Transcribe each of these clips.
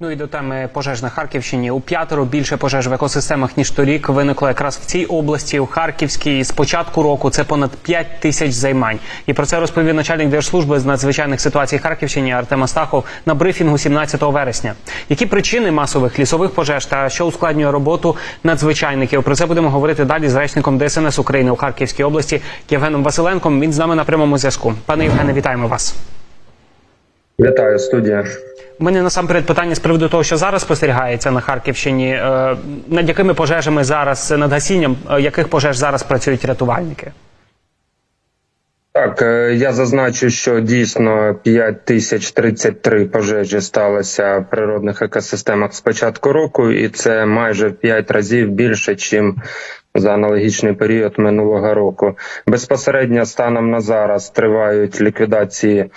Ну і до теми пожеж на Харківщині. У п'ятеро більше пожеж в екосистемах ніж торік виникло якраз в цій області, у Харківській. З початку року це понад 5 тисяч займань. І про це розповів начальник держслужби з надзвичайних ситуацій Харківщині Артем Астахов на брифінгу 17 вересня. Які причини масових лісових пожеж та що ускладнює роботу надзвичайників? Про це будемо говорити далі з речником ДСНС України у Харківській області Євгеном Василенком. Він з нами на прямому зв'язку. Пане Євгене, вітаємо вас. Вітаю студія. У мене насамперед питання з приводу того, що зараз спостерігається на Харківщині. Е, Над якими пожежами зараз над гасінням е, яких пожеж зараз працюють рятувальники? Так, е, я зазначу, що дійсно 5033 пожежі сталося в природних екосистемах з початку року, і це майже в 5 разів більше, ніж за аналогічний період минулого року. Безпосередньо станом на зараз тривають ліквідації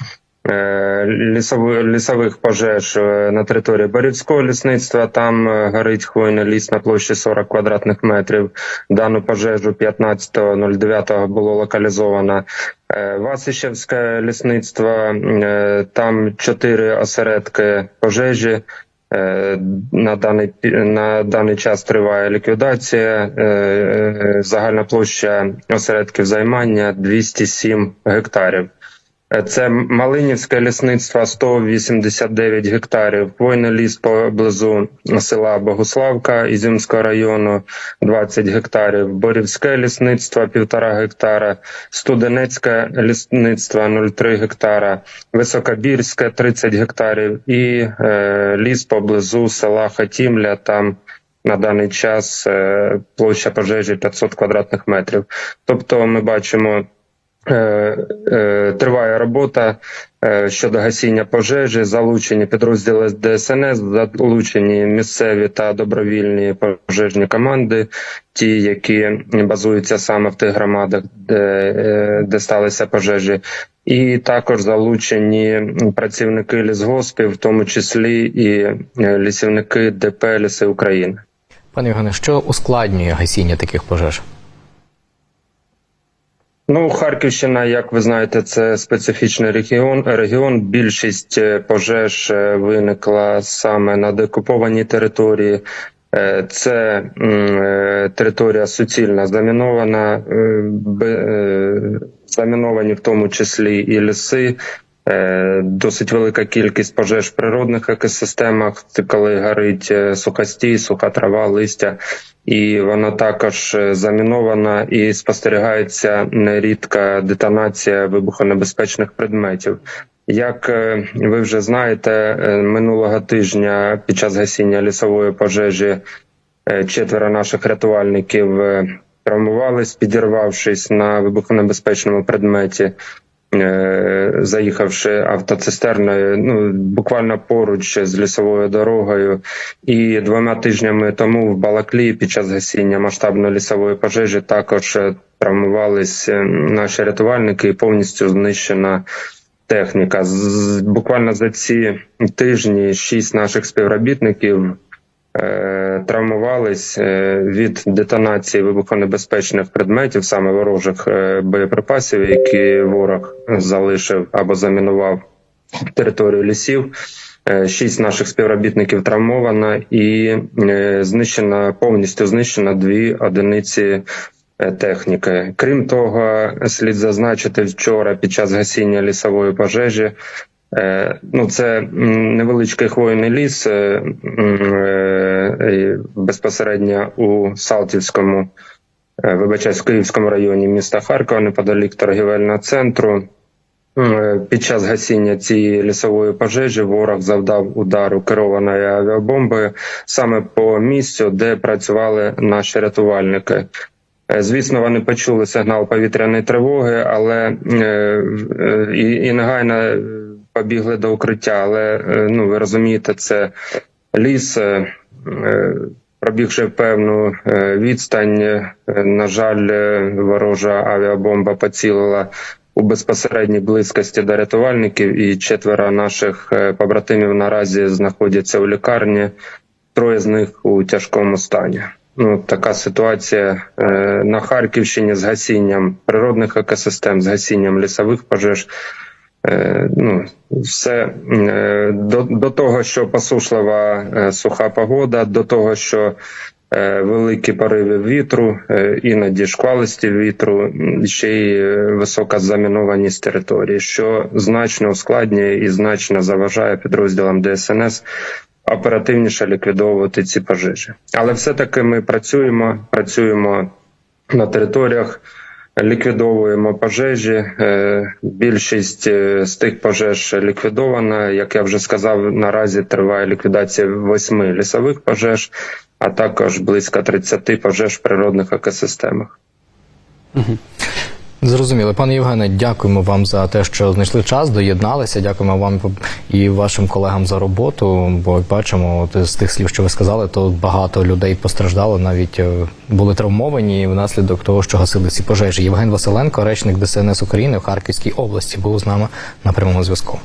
лісових пожеж е, на території Борівського лісництва. Там е, горить хвойний ліс на площі 40 квадратних метрів. Дану пожежу 15.09 було локалізовано. Е, Васищевське лісництво, е, там чотири осередки пожежі. Е, На даний на даний час триває ліквідація. Е, е, Загальна площа осередків займання 207 гектарів. Це Малинівське лісництво 189 гектарів, хвойний ліс поблизу села Богославка Ізюмського району 20 гектарів, Борівське лісництво 1,5 гектара, Студенецьке лісництво 0,3 гектара, Високобірське 30 гектарів. І е, ліс поблизу села Хатімля там. На даний час е, площа пожежі 500 квадратних метрів. Тобто, ми бачимо Триває робота е, щодо гасіння пожежі, залучені підрозділи ДСНС, залучені місцеві та добровільні пожежні команди, ті, які базуються саме в тих громадах, де, е, де сталися пожежі, і також залучені працівники лісгоспів, в тому числі і е, лісівники ДП Ліси України. Пане Євгене, що ускладнює гасіння таких пожеж? Ну, Харківщина, як ви знаєте, це специфічний регіон. Регіон більшість е, пожеж е, виникла саме на декупованій території. Е, Це територія суцільна замінована, заміновані в тому числі і ліси. Е, Досить велика кількість пожеж в природних екосистемах, коли горить е, сухостій, суха трава, листя, і вона також е, замінована і спостерігається нерідка детонація вибухонебезпечних предметів. Як ви вже знаєте, минулого тижня під час гасіння лісової пожежі четверо наших рятувальників травмувались, підірвавшись на вибухонебезпечному предметі заїхавши автоцистерною, ну буквально поруч з лісовою дорогою, і двома тижнями тому в Балаклії під час гасіння масштабної лісової пожежі також е, травмувались е, наші рятувальники, і повністю знищена. Техніка буквально за ці тижні шість наших співробітників е, е, від детонації вибухонебезпечних предметів, саме ворожих е, боєприпасів, які ворог залишив або замінував територію лісів. Е, Шість наших співробітників травмовано і знищено повністю знищено дві одиниці техніки. Крім того, слід зазначити вчора під час гасіння лісової пожежі. Ну, це невеличкий хвойний ліс безпосередньо у Салтівському, е, вибачаюсь, Київському районі міста Харкова, неподалік торгівельного центру. Е, Під час гасіння цієї лісової пожежі ворог завдав удару керованої авіабомбою саме по місцю, де працювали наші рятувальники. Е, Звісно, вони почули сигнал повітряної тривоги, але е, е, і, і негайно е, побігли до укриття. Але е, ну ви розумієте, це ліс. Е, Пробігши певну е, відстань, е, на жаль, ворожа авіабомба поцілила у безпосередній близькості до рятувальників, і четверо наших побратимів наразі знаходяться у лікарні. Троє з них у тяжкому стані. Ну, така ситуація на Харківщині з гасінням природних екосистем, з гасінням лісових пожеж. Е, ну, все е, до, до того, що посушлива е, суха погода, до того, що великі пориви вітру, іноді шквалисті вітру, ще й висока замінованість території, що значно ускладнює і значно заважає підрозділам ДСНС оперативніше ліквідовувати ці пожежі. Але все-таки ми працюємо, працюємо на територіях ліквідовуємо пожежі. Е, Більшість е, з тих пожеж ліквідована. Як я вже сказав, наразі триває ліквідація восьми лісових пожеж, а також близько 30 пожеж в природних екосистемах. Зрозуміло, пане Євгене, дякуємо вам за те, що знайшли час, доєдналися. Дякуємо вам і вашим колегам за роботу. Бо бачимо, от з тих слів, що ви сказали, то багато людей постраждало, навіть е, були травмовані внаслідок того, що гасили ці пожежі. Євген Василенко, речник ДСНС України в Харківській області, був з нами на прямому зв'язку.